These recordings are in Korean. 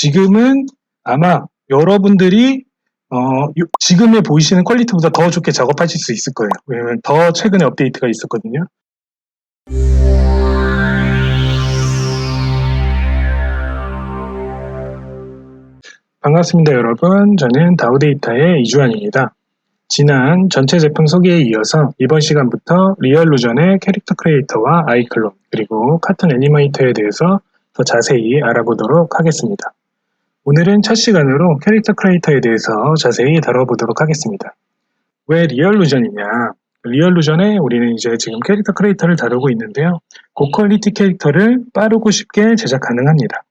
지금은 아마 여러분들이 어, 요- 지금에 보이시는 퀄리티보다 더 좋게 작업하실 수 있을 거예요. 왜냐면 더 최근에 업데이트가 있었거든요. 반갑습니다, 여러분. 저는 다우데이터의 이주환입니다. 지난 전체 제품 소개에 이어서 이번 시간부터 리얼루전의 캐릭터 크리에이터와 아이클론 그리고 카툰 애니메이터에 대해서 더 자세히 알아보도록 하겠습니다. 오늘은 첫 시간으로 캐릭터 크리에이터에 대해서 자세히 다뤄보도록 하겠습니다. 왜 리얼루전이냐? 리얼루전에 우리는 이제 지금 캐릭터 크리에이터를 다루고 있는데요. 고퀄리티 캐릭터를 빠르고 쉽게 제작 가능합니다.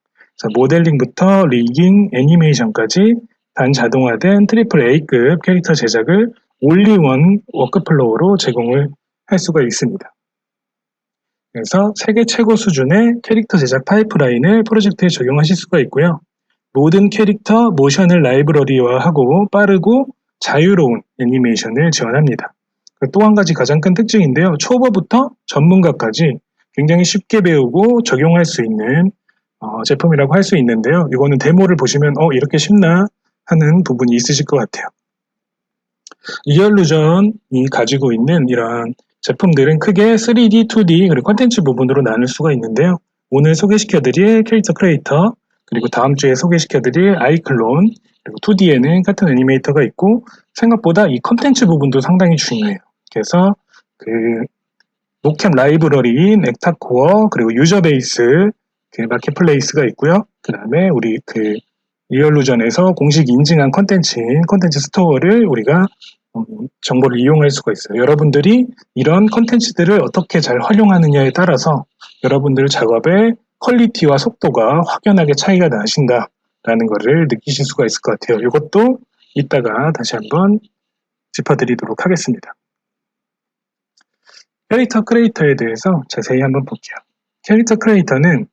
모델링부터 리깅, 애니메이션까지 반자동화된 트리플 A급 캐릭터 제작을 올리원 워크플로우로 제공을 할 수가 있습니다. 그래서 세계 최고 수준의 캐릭터 제작 파이프라인을 프로젝트에 적용하실 수가 있고요. 모든 캐릭터 모션을 라이브러리화하고 빠르고 자유로운 애니메이션을 지원합니다. 또 한 가지 가장 큰 특징인데요. 초보부터 전문가까지 굉장히 쉽게 배우고 적용할 수 있는 어, 제품이라고 할 수 있는데요. 이거는 데모를 보시면 어 이렇게 쉽나 하는 부분이 있으실 것 같아요. 리얼루전이 가지고 있는 이런 제품들은 크게 3D, 2D 그리고 컨텐츠 부분으로 나눌 수가 있는데요. 오늘 소개시켜드릴 캐릭터 크리에이터 그리고 다음 주에 소개시켜드릴 아이클론 그리고 2D에는 카툰 애니메이터가 있고 생각보다 이 컨텐츠 부분도 상당히 중요해요. 그래서 그 노캠 라이브러리, 넥타코어 그리고 유저 베이스 그 마켓플레이스가 있고요. 그 다음에 우리 그 리얼루전에서 공식 인증한 컨텐츠인 컨텐츠 스토어를 우리가 음, 정보를 이용할 수가 있어요. 여러분들이 이런 컨텐츠들을 어떻게 잘 활용하느냐에 따라서 여러분들 작업의 퀄리티와 속도가 확연하게 차이가 나신다라는 것을 느끼실 수가 있을 것 같아요. 이것도 이따가 다시 한번 짚어드리도록 하겠습니다. 캐릭터 크리에이터에 대해서 자세히 한번 볼게요. 캐릭터 크리에이터는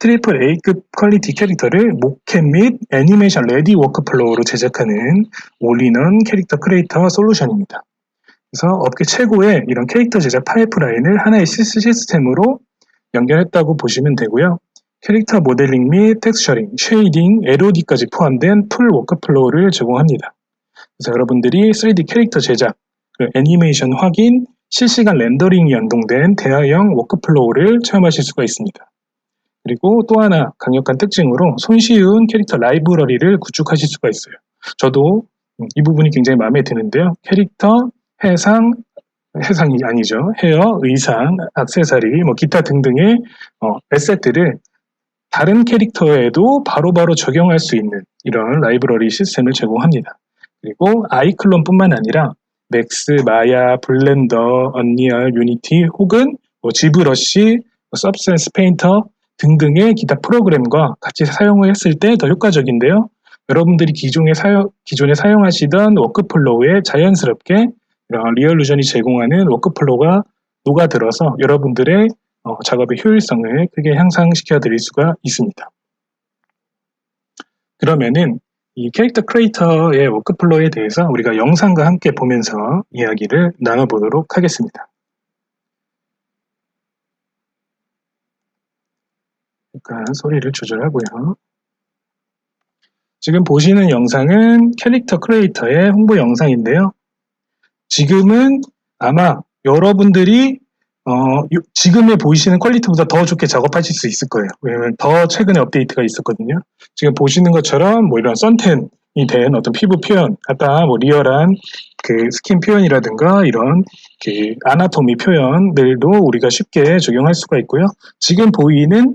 트리플 A급 퀄리티 캐릭터를 모켓 및 애니메이션 레디 워크플로우로 제작하는 올인원 캐릭터 크리에이터 솔루션입니다. 그래서 업계 최고의 이런 캐릭터 제작 파이프라인을 하나의 시스- 시스템으로 연결했다고 보시면 되고요. 캐릭터 모델링 및 텍스처링, 쉐이딩, LOD까지 포함된 풀 워크플로우를 제공합니다. 그래서 여러분들이 3D 캐릭터 제작, 그 애니메이션 확인, 실시간 렌더링이 연동된 대화형 워크플로우를 체험하실 수가 있습니다. 그리고 또 하나 강력한 특징으로 손쉬운 캐릭터 라이브러리를 구축하실 수가 있어요. 저도 음, 이 부분이 굉장히 마음에 드는데요. 캐릭터, 해상, 해상이 아니죠. 헤어, 의상, 악세사리, 뭐 기타 등등의 어, 에셋들을 다른 캐릭터에도 바로 바로 적용할 수 있는 이런 라이브러리 시스템을 제공합니다. 그리고 아이클론뿐만 아니라 맥스, 마야, 블렌더, 언리얼, 유니티 혹은 뭐 지브러시, 뭐 서브센스 페인터 등등의 기타 프로그램과 같이 사용을 했을 때 더 효과적인데요. 여러분들이 기존에 사용, 기존에 사용하시던 워크플로우에 자연스럽게 리얼루전이 제공하는 워크플로우가 녹아들어서 여러분들의 어, 작업의 효율성을 크게 향상시켜 드릴 수가 있습니다. 그러면은 이 캐릭터 크리에이터의 워크플로우에 대해서 우리가 영상과 함께 보면서 이야기를 나눠보도록 하겠습니다. 잠깐 소리를 조절하고요. 지금 보시는 영상은 캐릭터 크리에이터의 홍보 영상인데요. 지금은 아마 여러분들이 어, 요- 지금에 보이시는 퀄리티보다 더 좋게 작업하실 수 있을 거예요. 왜냐면 더 최근에 업데이트가 있었거든요. 지금 보시는 것처럼 뭐 이런 썬텐이 된 어떤 피부 표현, 아까 뭐 리얼한 그 스킨 표현이라든가 이런 그 아나토미 표현들도 우리가 쉽게 적용할 수가 있고요. 지금 보이는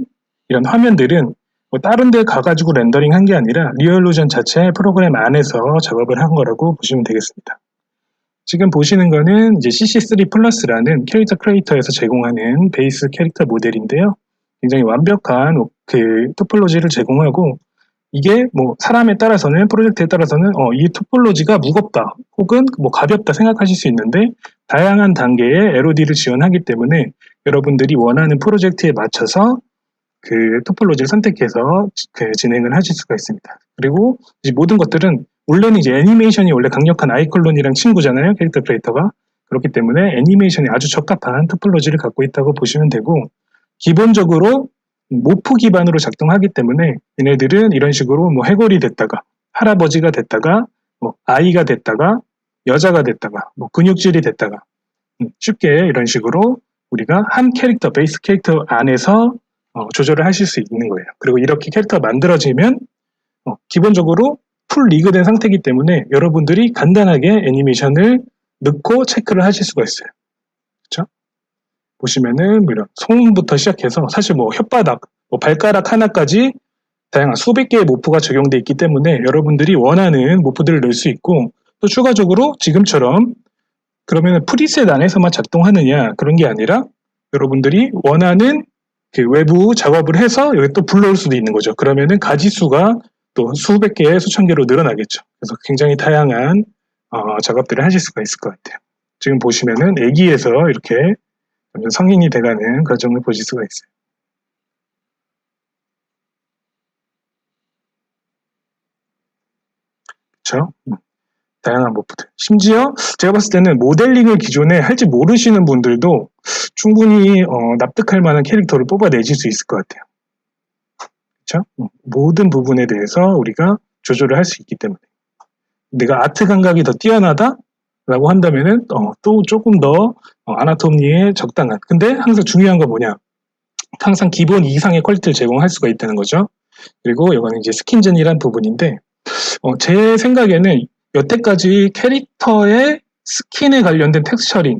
이런 화면들은 뭐 다른 데 가가지고 렌더링 한 게 아니라 리얼루전 자체 프로그램 안에서 작업을 한 거라고 보시면 되겠습니다. 지금 보시는 거는 이제 CC3 플러스라는 캐릭터 크리에이터에서 제공하는 베이스 캐릭터 모델인데요. 굉장히 완벽한 그 토폴로지를 제공하고 이게 뭐 사람에 따라서는 프로젝트에 따라서는 어, 이 토폴로지가 무겁다 혹은 뭐 가볍다 생각하실 수 있는데 다양한 단계의 LOD를 지원하기 때문에 여러분들이 원하는 프로젝트에 맞춰서 그 토폴로지를 선택해서 그 진행을 하실 수가 있습니다. 그리고 이 모든 것들은 원래는 이제 애니메이션이 원래 강력한 아이클론이랑 친구잖아요. 캐릭터 크리에이터가. 그렇기 때문에 애니메이션에 아주 적합한 토폴로지를 갖고 있다고 보시면 되고 기본적으로 모프 기반으로 작동하기 때문에 얘네들은 이런 식으로 뭐 해골이 됐다가 할아버지가 됐다가 뭐 아이가 됐다가 여자가 됐다가 뭐 근육질이 됐다가 음, 쉽게 이런 식으로 우리가 한 캐릭터 베이스 캐릭터 안에서 어, 조절을 하실 수 있는 거예요. 그리고 이렇게 캐릭터가 만들어지면 어, 기본적으로 풀 리그된 상태이기 때문에 여러분들이 간단하게 애니메이션을 넣고 체크를 하실 수가 있어요. 그렇죠? 보시면은 뭐 이런 손부터 시작해서 사실 뭐 혓바닥, 뭐 발가락 하나까지 다양한 수백 개의 모프가 적용돼 있기 때문에 여러분들이 원하는 모프들을 넣을 수 있고 또 추가적으로 지금처럼 그러면 프리셋 안에서만 작동하느냐 그런 게 아니라 여러분들이 원하는 그 외부 작업을 해서 여기 또 불러올 수도 있는 거죠. 그러면은 가지수가 또 수백 개, 수천 개로 늘어나겠죠. 그래서 굉장히 다양한 어, 작업들을 하실 수가 있을 것 같아요. 지금 보시면은 애기에서 이렇게 성인이 돼가는 과정을 보실 수가 있어요. 그렇죠? 다양한 모프들. 심지어 제가 봤을 때는 모델링을 기존에 할지 모르시는 분들도 충분히 어, 납득할 만한 캐릭터를 뽑아내실 수 있을 것 같아요. 그렇죠? 모든 부분에 대해서 우리가 조절을 할 수 있기 때문에 내가 아트 감각이 더 뛰어나다? 라고 한다면은 어, 또 조금 더 어, 아나토미에 적당한 근데 항상 중요한 건 뭐냐 항상 기본 이상의 퀄리티를 제공할 수가 있다는 거죠 그리고 이거는 이제 스킨젠이란 부분인데 어, 제 생각에는 여태까지 캐릭터의 스킨에 관련된 텍스처링에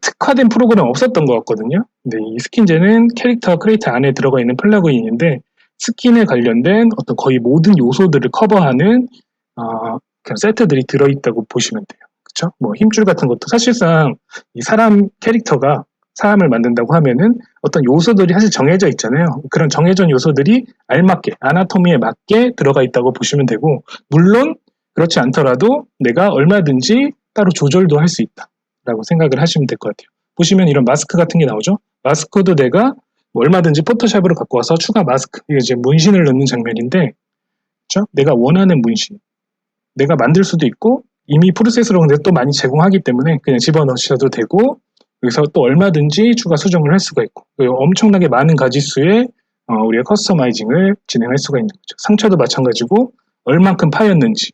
특화된 프로그램 없었던 것 같거든요. 근데 이 스킨제는 캐릭터 크리에이터 안에 들어가 있는 플러그인인데 스킨에 관련된 어떤 거의 모든 요소들을 커버하는 어, 그런 세트들이 들어있다고 보시면 돼요. 그쵸? 뭐 힘줄 같은 것도 사실상 이 사람 캐릭터가 사람을 만든다고 하면은 어떤 요소들이 사실 정해져 있잖아요. 그런 정해진 요소들이 알맞게 아나토미에 맞게 들어가 있다고 보시면 되고 물론 그렇지 않더라도 내가 얼마든지 따로 조절도 할 수 있다라고 생각을 하시면 될 것 같아요. 보시면 이런 마스크 같은 게 나오죠. 마스크도 내가 뭐 얼마든지 포토샵으로 갖고 와서 추가 마스크 이게 이제 문신을 넣는 장면인데 그렇죠? 내가 원하는 문신 내가 만들 수도 있고 이미 프로세스로 근데 또 많이 제공하기 때문에 그냥 집어넣으셔도 되고 여기서 또 얼마든지 추가 수정을 할 수가 있고 엄청나게 많은 가지수의 어, 우리가 커스터마이징을 진행할 수가 있는 거죠. 상처도 마찬가지고 얼만큼 파였는지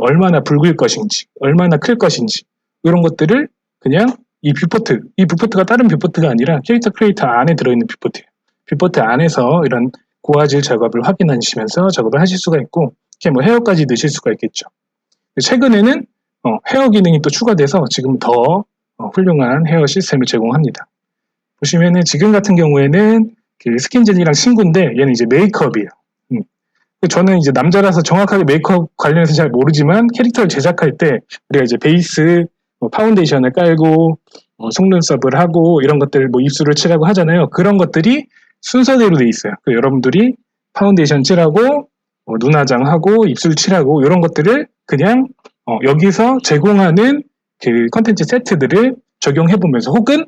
얼마나 붉을 것인지, 얼마나 클 것인지 이런 것들을 그냥 이 뷰포트, 이 뷰포트가 다른 뷰포트가 아니라 캐릭터 크리에이터 안에 들어있는 뷰포트예요. 뷰포트 안에서 이런 고화질 작업을 확인하시면서 작업을 하실 수가 있고 이렇게 뭐 헤어까지 넣으실 수가 있겠죠. 최근에는 어, 헤어 기능이 또 추가돼서 지금 더 어, 훌륭한 헤어 시스템을 제공합니다. 보시면은 지금 같은 경우에는 그 스킨젠이랑 친구인데 얘는 이제 메이크업이에요. 저는 이제 남자라서 정확하게 메이크업 관련해서 잘 모르지만 캐릭터를 제작할 때 우리가 이제 베이스 뭐 파운데이션을 깔고 뭐 속눈썹을 하고 이런 것들 뭐 입술을 칠하고 하잖아요. 그런 것들이 순서대로 돼 있어요. 그 여러분들이 파운데이션 칠하고 뭐 눈화장 하고 입술 칠하고 이런 것들을 그냥 어 여기서 제공하는 그 컨텐츠 세트들을 적용해 보면서 혹은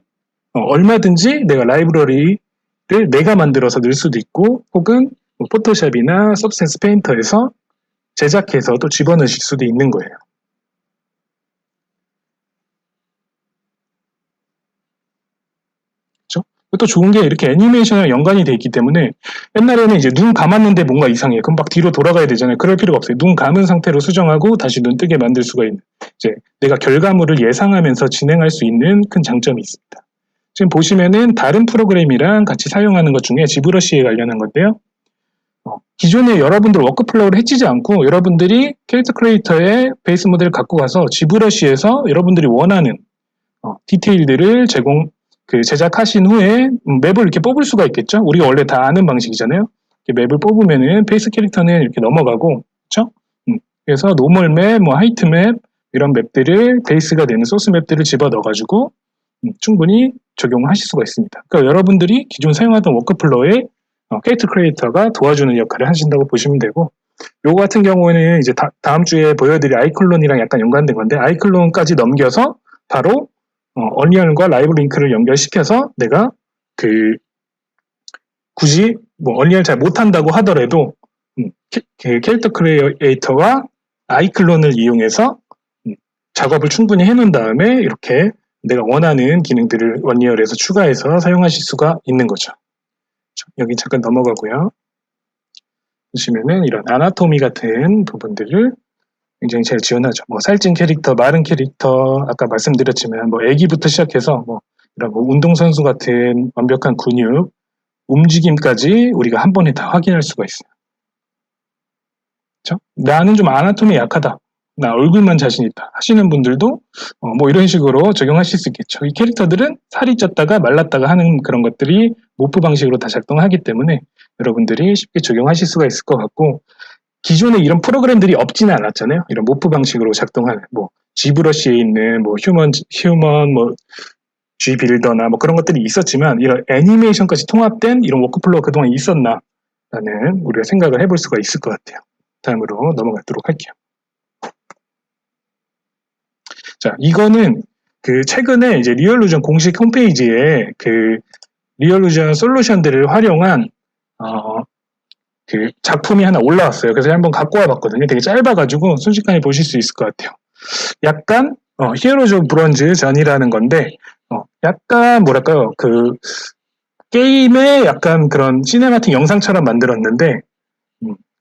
어 얼마든지 내가 라이브러리를 내가 만들어서 넣을 수도 있고 혹은 뭐 포토샵이나 서브센스 페인터에서 제작해서 또 집어넣으실 수도 있는 거예요. 또 좋은 게 이렇게 애니메이션이랑 연관이 돼 있기 때문에 옛날에는 이제 눈 감았는데 뭔가 이상해. 그럼 막 뒤로 돌아가야 되잖아요. 그럴 필요가 없어요. 눈 감은 상태로 수정하고 다시 눈 뜨게 만들 수가 있는 이제 내가 결과물을 예상하면서 진행할 수 있는 큰 장점이 있습니다. 지금 보시면은 다른 프로그램이랑 같이 사용하는 것 중에 지브러시에 관련한 건데요. 어, 기존에 여러분들 워크플로우를 해치지 않고 여러분들이 캐릭터 크리에이터의 베이스 모델을 갖고 가서 지브러시에서 여러분들이 원하는 어, 디테일들을 제공 그 제작하신 후에 맵을 이렇게 뽑을 수가 있겠죠. 우리가 원래 다 아는 방식이잖아요. 맵을 뽑으면은 베이스 캐릭터는 이렇게 넘어가고, 그렇죠? 음, 그래서 노멀 맵, 뭐 하이트 맵 이런 맵들을 베이스가 되는 소스 맵들을 집어 넣어가지고 음, 충분히 적용하실 수가 있습니다. 그러니까 여러분들이 기존 사용하던 워크플로우에 어, 캐릭터 크리에이터가 도와주는 역할을 하신다고 보시면 되고 요거 같은 경우에는 이제 다, 음 주에 보여드릴 아이클론이랑 약간 연관된 건데 아이클론까지 넘겨서 바로 어, 얼리언과 라이브 링크를 연결시켜서 내가 그 굳이 뭐 얼리언 잘 못한다고 하더라도 음, 캐, 그 캐릭터 크리에이터와 아이클론을 이용해서 음, 작업을 충분히 해놓은 다음에 이렇게 내가 원하는 기능들을 원리얼에서 추가해서 사용하실 수가 있는 거죠. 여기 잠깐 넘어가고요. 보시면은 이런 아나토미 같은 부분들을 굉장히 잘 지원하죠. 뭐 살찐 캐릭터, 마른 캐릭터, 아까 말씀드렸지만 뭐 애기부터 시작해서 뭐 이런 뭐 운동선수 같은 완벽한 근육, 움직임까지 우리가 한 번에 다 확인할 수가 있어요. 그렇죠? 나는 좀 아나토미 약하다. 나 얼굴만 자신 있다 하시는 분들도 어, 뭐 이런 식으로 적용하실 수 있겠죠. 이 캐릭터들은 살이 쪘다가 말랐다가 하는 그런 것들이 모프 방식으로 다 작동하기 때문에 여러분들이 쉽게 적용하실 수가 있을 것 같고 기존에 이런 프로그램들이 없지는 않았잖아요. 이런 모프 방식으로 작동하는 뭐 G브러쉬에 있는 뭐 휴먼 휴먼 뭐 G 빌더나 뭐 그런 것들이 있었지만 이런 애니메이션까지 통합된 이런 워크플로우가 그동안 있었나라는 우리가 생각을 해볼 수가 있을 것 같아요. 다음으로 넘어가도록 할게요. 자, 이거는 그 최근에 이제 리얼루전 공식 홈페이지에 그 리얼루전 솔루션들을 활용한 어, 그 작품이 하나 올라왔어요. 그래서 한번 갖고 와봤거든요. 되게 짧아가지고 순식간에 보실 수 있을 것 같아요. 약간 어, 히어로즈 브론즈 전이라는 건데 어, 약간 뭐랄까요 그 게임의 약간 그런 시네마틱 영상처럼 만들었는데 음,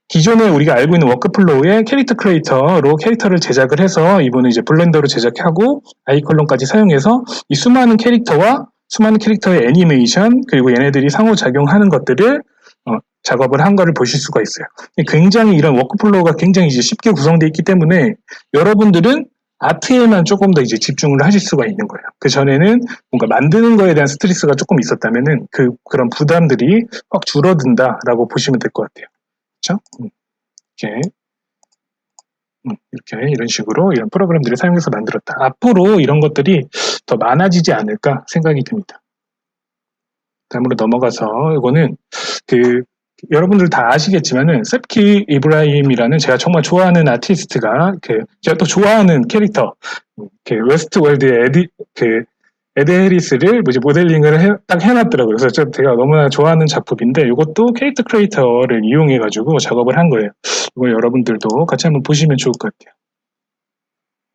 기존에 우리가 알고 있는 워크플로우의 캐릭터 크리에이터로 캐릭터를 제작을 해서 이분은 이제 블렌더로 제작하고 아이컬론까지 사용해서 이 수많은 캐릭터와 수많은 캐릭터의 애니메이션 그리고 얘네들이 상호작용하는 것들을 어, 작업을 한 거를 보실 수가 있어요. 굉장히 이런 워크플로우가 굉장히 이제 쉽게 구성되어 있기 때문에 여러분들은 아트에만 조금 더 이제 집중을 하실 수가 있는 거예요. 그 전에는 뭔가 만드는 거에 대한 스트레스가 조금 있었다면은 그 그런 부담들이 확 줄어든다라고 보시면 될 것 같아요. 그렇죠? 이렇게 음, 이렇게 이런 식으로 이런 프로그램들을 사용해서 만들었다. 앞으로 이런 것들이 더 많아지지 않을까 생각이 듭니다. 다음으로 넘어가서 이거는 그 여러분들 다 아시겠지만은 셉키 이브라임이라는 제가 정말 좋아하는 아티스트가 그 제가 또 좋아하는 캐릭터 그 웨스트 월드의 에디 그 에드 해리스를 뭐지 모델링을 해, 딱 해놨더라고요. 그래서 제가 너무나 좋아하는 작품인데 이것도 캐릭터 크리에이터를 이용해가지고 작업을 한 거예요. 이걸 여러분들도 같이 한번 보시면 좋을 것 같아요.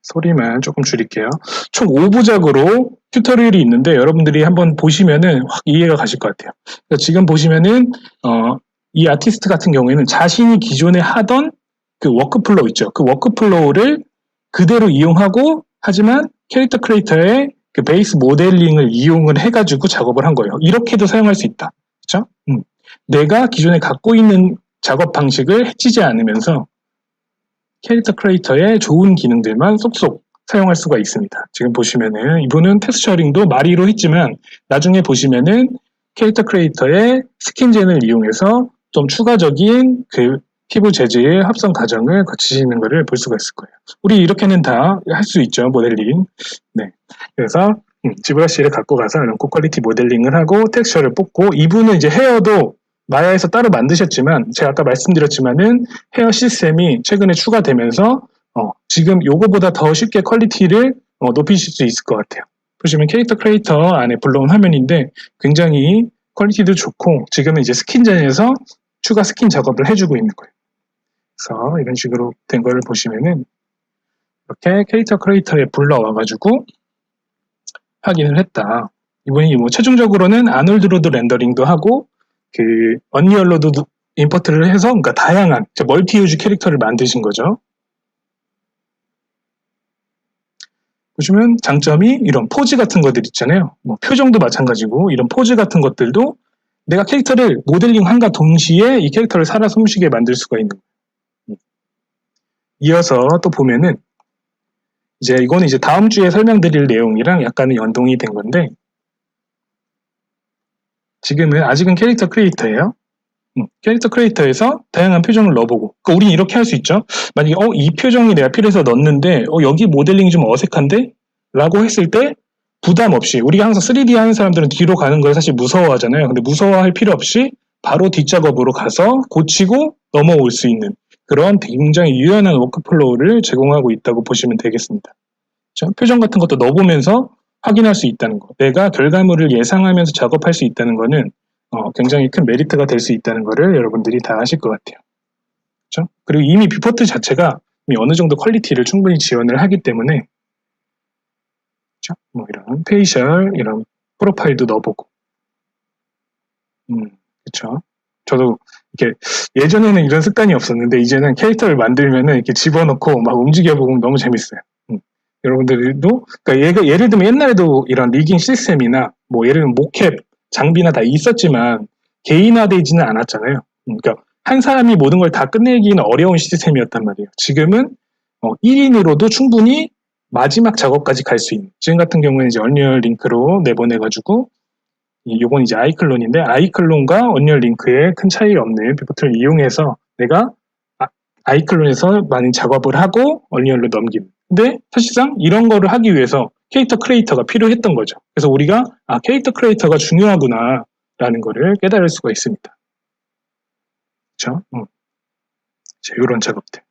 소리만 조금 줄일게요. 총 5부작으로 튜토리얼이 있는데 여러분들이 한번 보시면은 확 이해가 가실 것 같아요. 지금 보시면은 어, 이 아티스트 같은 경우에는 자신이 기존에 하던 그 워크플로우 있죠. 그 워크플로우를 그대로 이용하고 하지만 캐릭터 크리에이터의 그 베이스 모델링을 이용을 해가지고 작업을 한 거예요. 이렇게도 사용할 수 있다. 그렇죠? 음. 내가 기존에 갖고 있는 작업 방식을 해치지 않으면서 캐릭터 크리에이터의 좋은 기능들만 쏙쏙 사용할 수가 있습니다. 지금 보시면은 이분은 텍스처링도 마리로 했지만 나중에 보시면은 캐릭터 크리에이터의 스킨젠을 이용해서 좀 추가적인 그 피부 재질 합성 과정을 거치시는 것을 볼 수가 있을 거예요. 우리 이렇게는 다 할 수 있죠 모델링. 네, 그래서 음, 지브러쉬를 갖고 가서 이런 고퀄리티 모델링을 하고 텍스처를 뽑고 이분은 이제 헤어도 마야에서 따로 만드셨지만 제가 아까 말씀드렸지만은 헤어 시스템이 최근에 추가되면서 어, 지금 요거보다 더 쉽게 퀄리티를 어, 높이실 수 있을 것 같아요. 보시면 캐릭터 크리에이터 안에 불러온 화면인데 굉장히 퀄리티도 좋고 지금은 이제 스킨전에서 추가 스킨 작업을 해주고 있는 거예요. 그래서 이런 식으로 된 거를 보시면은 이렇게 캐릭터 크리에이터에 불러와가지고 확인을 했다. 이분이 뭐 최종적으로는 아놀드 로드 렌더링도 하고 그 언리얼로도 임포트를 해서 그러니까 다양한 멀티 유즈 캐릭터를 만드신 거죠. 보시면 장점이 이런 포즈 같은 것들 있잖아요. 뭐 표정도 마찬가지고 이런 포즈 같은 것들도 내가 캐릭터를 모델링 한과 동시에 이 캐릭터를 살아 숨쉬게 만들 수가 있는 거예요. 이어서 또 보면은 이제 이거는 이제 다음 주에 설명드릴 내용이랑 약간은 연동이 된 건데 지금은 아직은 캐릭터 크리에이터예요. 음, 캐릭터 크리에이터에서 다양한 표정을 넣어보고 그러니까 우리는 이렇게 할 수 있죠. 만약에 어, 이 표정이 내가 필요해서 넣었는데 어, 여기 모델링이 좀 어색한데? 라고 했을 때 부담 없이 우리가 항상 3D 하는 사람들은 뒤로 가는 걸 사실 무서워하잖아요. 근데 무서워할 필요 없이 바로 뒷작업으로 가서 고치고 넘어올 수 있는 그런 굉장히 유연한 워크플로우를 제공하고 있다고 보시면 되겠습니다. 그렇죠? 표정 같은 것도 넣어보면서 확인할 수 있다는 거. 내가 결과물을 예상하면서 작업할 수 있다는 거는 어, 굉장히 큰 메리트가 될 수 있다는 거를 여러분들이 다 아실 것 같아요. 그렇죠? 그리고 이미 뷰포트 자체가 이미 어느 정도 퀄리티를 충분히 지원을 하기 때문에 그렇죠? 뭐 이런 페이셜 이런 프로파일도 넣어보고 음, 그쵸? 저도 이렇게 예전에는 이런 습관이 없었는데 이제는 캐릭터를 만들면은 이렇게 집어넣고 막 움직여 보면 너무 재밌어요. 음. 여러분들도 그러니까 예가, 예를 들면 옛날에도 이런 리깅 시스템이나 뭐 예를 들면 모캡 장비나 다 있었지만 개인화되지는 않았잖아요. 음, 그러니까 한 사람이 모든 걸 다 끝내기는 어려운 시스템이었단 말이에요. 지금은 어, 1인으로도 충분히 마지막 작업까지 갈 수 있는. 지금 같은 경우는 이제 언리얼 링크로 내보내가지고 이- 요건 이제 아이클론인데 아이클론과 언리얼 링크에 큰 차이 없는 피보트를 이용해서 내가 아, 아이클론에서 많은 작업을 하고 언리얼로 넘김. 근데 사실상 이런 거를 하기 위해서 캐릭터 크리에이터가 필요했던 거죠. 그래서 우리가 아 캐릭터 크리에이터가 중요하구나 라는 거를 깨달을 수가 있습니다. 그렇죠? 음. 이런 작업들.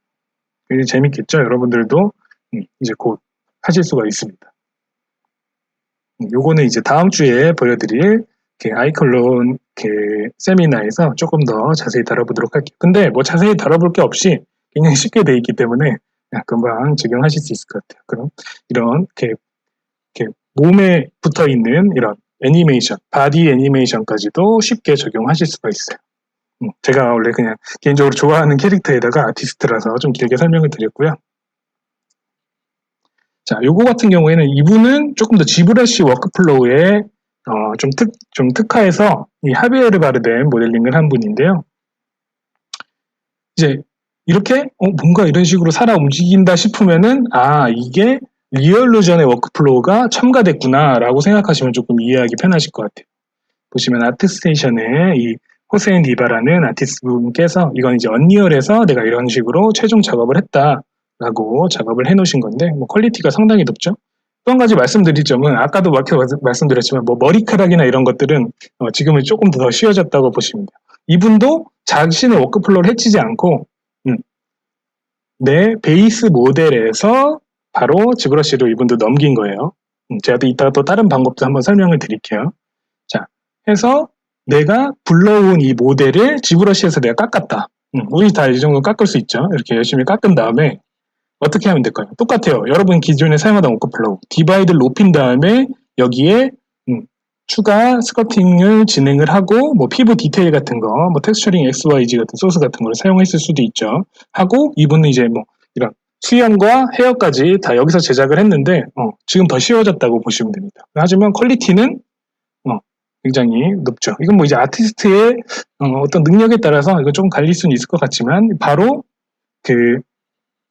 굉장히 재밌겠죠? 여러분들도 음, 이제 곧 하실 수가 있습니다. 음, 요거는 이제 다음 주에 보여드릴 그 아이클론 그 세미나에서 조금 더 자세히 다뤄보도록 할게요. 근데 뭐 자세히 다뤄볼 게 없이 굉장히 쉽게 돼 있기 때문에 금방 적용하실 수 있을 것 같아요. 그럼 이런 이렇게, 이렇게 몸에 붙어 있는 이런 애니메이션, 바디 애니메이션까지도 쉽게 적용하실 수가 있어요. 음, 제가 원래 그냥 개인적으로 좋아하는 캐릭터에다가 아티스트라서 좀 길게 설명을 드렸고요. 자, 요거 같은 경우에는 이분은 조금 더 지브러시 워크플로우에 어, 좀 특, 좀 특화해서 이 하비에르 바르덴 모델링을 한 분인데요. 이제 이렇게 어, 뭔가 이런 식으로 살아 움직인다 싶으면은 아 이게 리얼루전의 워크플로우가 첨가됐구나라고 생각하시면 조금 이해하기 편하실 것 같아요. 보시면 아트스테이션에 이 호세인 디바라는 아티스트 분께서 이건 이제 언리얼에서 내가 이런 식으로 최종 작업을 했다 라고 작업을 해 놓으신 건데 뭐 퀄리티가 상당히 높죠. 또 한 가지 말씀드릴 점은 아까도 막 말씀드렸지만 뭐 머리카락이나 이런 것들은 어, 지금은 조금 더 쉬워졌다고 돼요. 이분도 자신의 워크플로우를 해치지 않고 음, 내 베이스 모델에서 바로 지브러시로 이분도 넘긴 거예요. 음, 제가 또 이따가 또 다른 방법도 한번 설명을 드릴게요. 자, 해서 내가 불러온 이 모델을 지브러시에서 내가 깎았다. 음, 우리 다 이 정도 깎을 수 있죠. 이렇게 열심히 깎은 다음에 어떻게 하면 될까요? 똑같아요. 여러분 기존에 사용하던 워크플로우 디바이드를 높인 다음에 여기에 음, 추가 스커팅을 진행을 하고 뭐 피부 디테일 같은 거, 뭐 텍스처링 XYZ 같은 소스 같은 걸 사용했을 수도 있죠. 하고 이분은 이제 뭐 이런 수염과 헤어까지 다 여기서 제작을 했는데 어, 지금 더 쉬워졌다고 보시면 됩니다. 하지만 퀄리티는 어, 굉장히 높죠. 이건 뭐 이제 아티스트의 어, 떤 능력에 따라서 이거 조금 갈릴 수는 있을 것 같지만 바로 그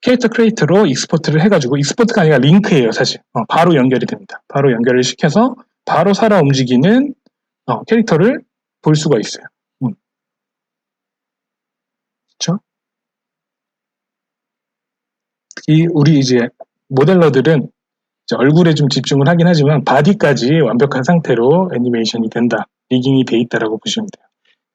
캐릭터 크리에이터로 익스포트를 해가지고 익스포트가 아니라 링크예요 사실. 어, 바로 연결이 됩니다. 바로 연결을 시켜서 바로 살아 움직이는 어, 캐릭터를 볼 수가 있어요. 음. 그렇죠? 이 우리 이제 모델러들은 이제 얼굴에 좀 집중을 하긴 하지만 바디까지 완벽한 상태로 애니메이션이 된다. 리깅이 돼 있다라고 보시면 돼요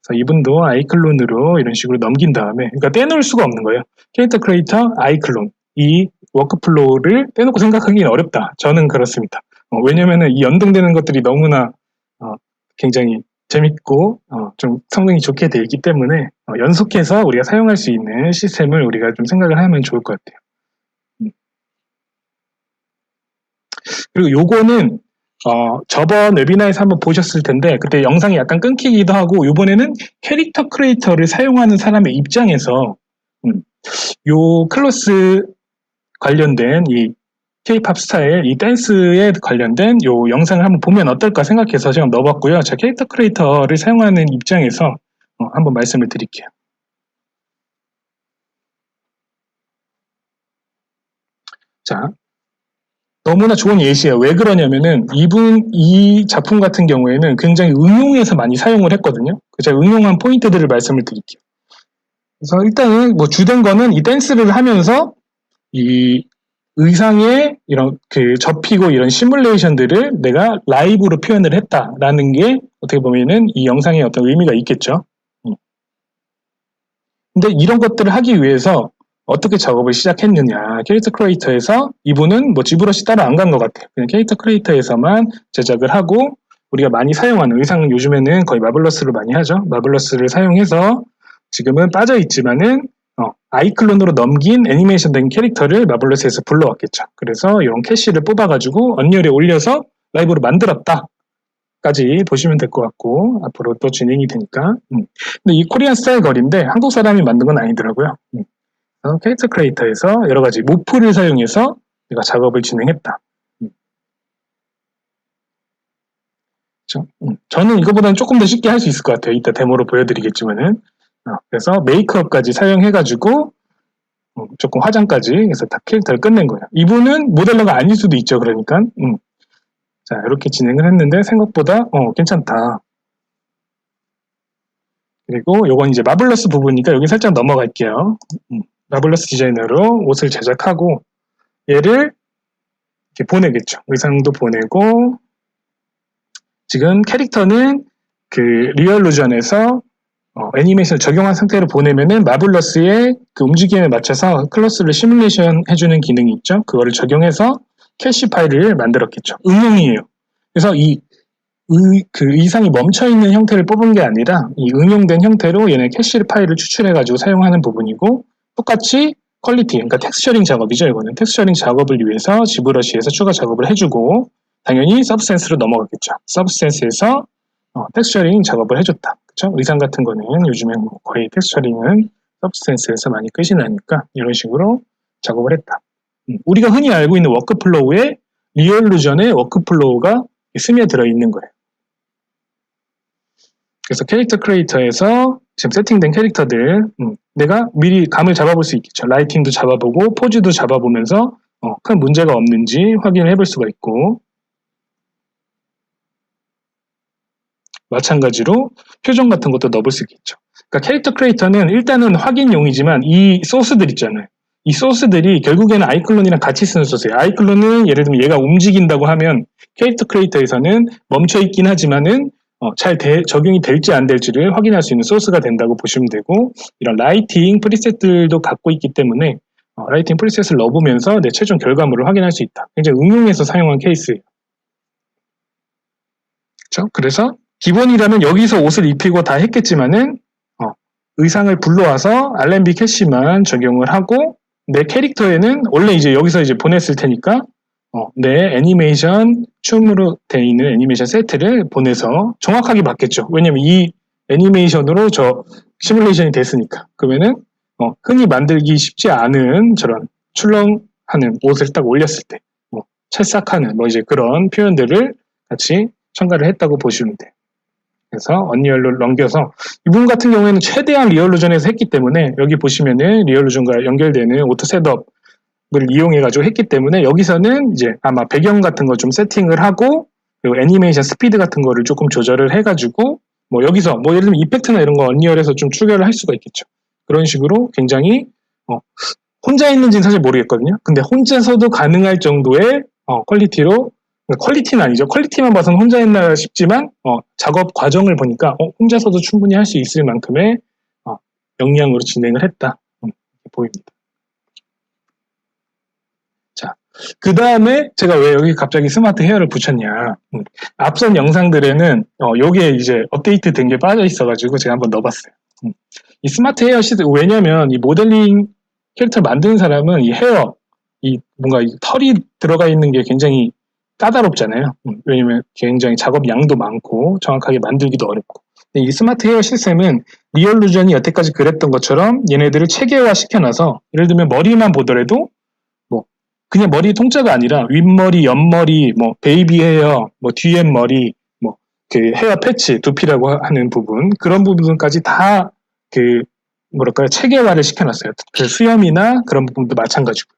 그래서 이분도 아이클론으로 이런 식으로 넘긴 다음에 그러니까 떼놓을 수가 없는 거예요. 캐릭터 크리에이터 아이클론 이 워크플로우를 떼놓고 생각하기는 어렵다. 저는 그렇습니다. 어, 왜냐면은 이 연동되는 것들이 너무나 어, 굉장히 재밌고 어, 좀 성능이 좋게 되어 있기 때문에 어, 연속해서 우리가 사용할 수 있는 시스템을 우리가 좀 생각을 하면 좋을 것 같아요. 음. 그리고 요거는 어, 저번 웨비나에서 한번 보셨을 텐데 그때 영상이 약간 끊기기도 하고 이번에는 캐릭터 크리에이터를 사용하는 사람의 입장에서 음, 요 클로스 관련된 이 K-팝 스타일, 이 댄스에 관련된 요 영상을 한번 보면 어떨까 생각해서 제가 넣어봤고요. 자, 캐릭터 크리에이터를 사용하는 입장에서 어, 한번 말씀을 드릴게요. 자, 너무나 좋은 예시예요. 왜 그러냐면은 이분 이 작품 같은 경우에는 굉장히 응용해서 많이 사용을 했거든요. 제가 응용한 포인트들을 말씀을 드릴게요. 그래서 일단은 뭐 주된 거는 이 댄스를 하면서 이 의상의 이런 그 접히고 이런 시뮬레이션들을 내가 라이브로 표현을 했다라는 게 어떻게 보면은 이 영상에 어떤 의미가 있겠죠. 음. 근데 이런 것들을 하기 위해서 어떻게 작업을 시작했느냐. 캐릭터 크리에이터에서 이분은 뭐 지브러시 따라 안간 것 같아요. 그냥 캐릭터 크리에이터에서만 제작을 하고 우리가 많이 사용하는 의상은 요즘에는 거의 마블러스를 많이 하죠. 마블러스를 사용해서 지금은 빠져 있지만은 어, 아이클론으로 넘긴 애니메이션 된 캐릭터를 마블러스에서 불러왔겠죠. 그래서 이런 캐시를 뽑아가지고 언리얼에 올려서 라이브로 만들었다. 까지 보시면 될 것 같고 앞으로 또 진행이 되니까 음. 근데 이 코리안 스타일 거리인데 한국 사람이 만든 건 아니더라고요 음. 캐릭터 크리에이터에서 여러 가지 모프를 사용해서 내가 작업을 진행했다 음. 음. 저는 이거보다는 조금 더 쉽게 할 수 있을 것 같아요 이따 데모로 보여드리겠지만은 어, 그래서 메이크업까지 사용해가지고 음, 조금 화장까지 해서 다 캐릭터를 끝낸 거예요 이분은 모델러가 아닐 수도 있죠 그러니까 음. 자, 이렇게 진행을 했는데 생각보다 어, 괜찮다. 그리고 요건 이제 마블러스 부분이니까 여기 살짝 넘어갈게요. 음, 마블러스 디자이너로 옷을 제작하고 얘를 이렇게 보내겠죠. 의상도 보내고 지금 캐릭터는 그 리얼루전에서 어, 애니메이션 적용한 상태로 보내면은 마블러스의 그 움직임에 맞춰서 클러스를 시뮬레이션 해주는 기능이 있죠. 그거를 적용해서 캐시 파일을 만들었겠죠. 응용이에요. 그래서 이 의, 그 의상이 멈춰 있는 형태를 뽑은 게 아니라 이 응용된 형태로 얘네 캐시 파일을 추출해가지고 사용하는 부분이고 똑같이 퀄리티, 그러니까 텍스처링 작업이죠. 이거는 텍스처링 작업을 위해서 지브러시에서 추가 작업을 해주고 당연히 서브센스로 넘어갔겠죠. 서브센스에서 어, 텍스처링 작업을 해줬다. 그렇죠? 의상 같은 거는 요즘엔 뭐 거의 텍스처링은 서브센스에서 많이 끝이 나니까 이런 식으로 작업을 했다. 음, 우리가 흔히 알고 있는 워크플로우에 리얼루전의 워크플로우가 스며들어 있는 거예요. 그래서 캐릭터 크리에이터에서 지금 세팅된 캐릭터들 음, 내가 미리 감을 잡아볼 수 있겠죠. 라이팅도 잡아보고 포즈도 잡아보면서 어, 큰 문제가 없는지 확인을 해볼 수가 있고 마찬가지로 표정 같은 것도 넣어볼 수 있겠죠. 그러니까 캐릭터 크리에이터는 일단은 확인용이지만 이 소스들 있잖아요. 이 소스들이 결국에는 아이클론이랑 같이 쓰는 소스예요. 아이클론은 예를 들면 얘가 움직인다고 하면 캐릭터 크리에이터에서는 멈춰 있긴 하지만은 어, 잘 대, 적용이 될지 안 될지를 확인할 수 있는 소스가 된다고 보시면 되고 이런 라이팅 프리셋들도 갖고 있기 때문에 어, 라이팅 프리셋을 넣어보면서 내 최종 결과물을 확인할 수 있다. 굉장히 응용해서 사용한 케이스예요. 그렇죠? 그래서 기본이라면 여기서 옷을 입히고 다 했겠지만은 어, 의상을 불러와서 R&B 캐시만 적용을 하고 내 캐릭터에는 원래 이제 여기서 이제 보냈을 테니까 어, 내 애니메이션 춤으로 돼 있는 애니메이션 세트를 보내서 정확하게 맞겠죠. 왜냐면 이 애니메이션으로 저 시뮬레이션이 됐으니까. 그러면은 어, 흔히 만들기 쉽지 않은 저런 출렁하는 옷을 딱 올렸을 때, 뭐 찰싹하는 뭐 이제 그런 표현들을 같이 첨가를 했다고 보시면 돼요. 그래서 언리얼로 넘겨서 이분 같은 경우에는 최대한 리얼루전에서 했기 때문에 여기 보시면은 리얼루전과 연결되는 오토 셋업 을 이용해가지고 했기 때문에 여기서는 이제 아마 배경 같은 거 좀 세팅을 하고 그리고 애니메이션 스피드 같은 거를 조금 조절을 해가지고 뭐 여기서 뭐 예를 들면 이펙트나 이런 거 언리얼에서 좀 추가를 할 수가 있겠죠. 그런 식으로 굉장히 어, 혼자 있는지는 사실 모르겠거든요. 근데 혼자서도 가능할 정도의 어, 퀄리티로 퀄리티는 아니죠. 퀄리티만 봐서는 혼자 했나 싶지만 어, 작업 과정을 보니까 어, 혼자서도 충분히 할 수 있을 만큼의 어, 역량으로 진행을 했다. 음, 보입니다. 자, 그 다음에 제가 왜 여기 갑자기 스마트 헤어를 붙였냐. 음, 앞선 영상들에는 어, 요게 이제 업데이트 된 게 빠져 있어가지고 제가 한번 넣어봤어요. 음, 이 스마트 헤어 시드 왜냐면 이 모델링 캐릭터 만드는 사람은 이 헤어 이 뭔가 이 털이 들어가 있는 게 굉장히 까다롭잖아요. 음, 왜냐면 굉장히 작업 양도 많고 정확하게 만들기도 어렵고. 이 스마트 헤어 시스템은 리얼루전이 여태까지 그랬던 것처럼 얘네들을 체계화 시켜놔서 예를 들면 머리만 보더라도 뭐 그냥 머리 통짜가 아니라 윗머리, 옆머리, 뭐 베이비 헤어, 뭐 뒤에 머리, 뭐 그 헤어 패치, 두피라고 하는 부분 그런 부분까지 다 그 뭐랄까요 체계화를 시켜놨어요. 그 수염이나 그런 부분도 마찬가지고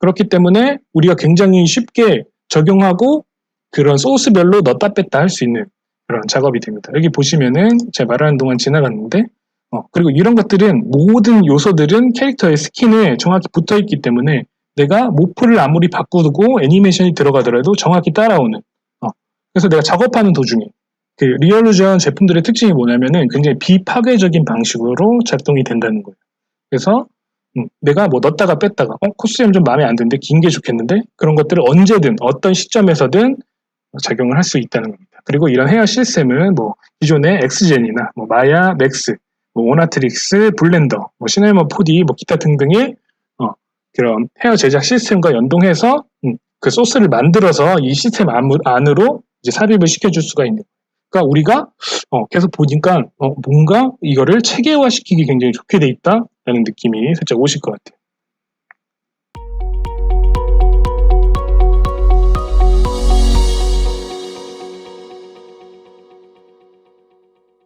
그렇기 때문에 우리가 굉장히 쉽게 적용하고 그런 소스별로 넣었다 뺐다 할 수 있는 그런 작업이 됩니다. 여기 보시면은 제가 말하는 동안 지나갔는데 어, 그리고 이런 것들은 모든 요소들은 캐릭터의 스킨에 정확히 붙어 있기 때문에 내가 모프를 아무리 바꾸고 애니메이션이 들어가더라도 정확히 따라오는 어, 그래서 내가 작업하는 도중에 그 리얼루전 제품들의 특징이 뭐냐면은 굉장히 비파괴적인 방식으로 작동이 된다는 거예요. 그래서 음, 내가 뭐 넣었다가 뺐다가 어 코스염 좀 마음에 안 드는데 긴 게 좋겠는데 그런 것들을 언제든 어떤 시점에서든 작용을 할 수 있다는 겁니다. 그리고 이런 헤어 시스템은 뭐 기존의 엑스젠이나 뭐 마야, 맥스, 뭐 오나트릭스, 블렌더, 뭐 시네마 4D, 뭐 기타 등등의 어, 그런 헤어 제작 시스템과 연동해서 음, 그 소스를 만들어서 이 시스템 안으로 이제 삽입을 시켜줄 수가 있는 그러니까 우리가 어, 계속 보니까 어, 뭔가 이거를 체계화시키기 굉장히 좋게 돼 있다라는 느낌이 살짝 오실 것 같아요.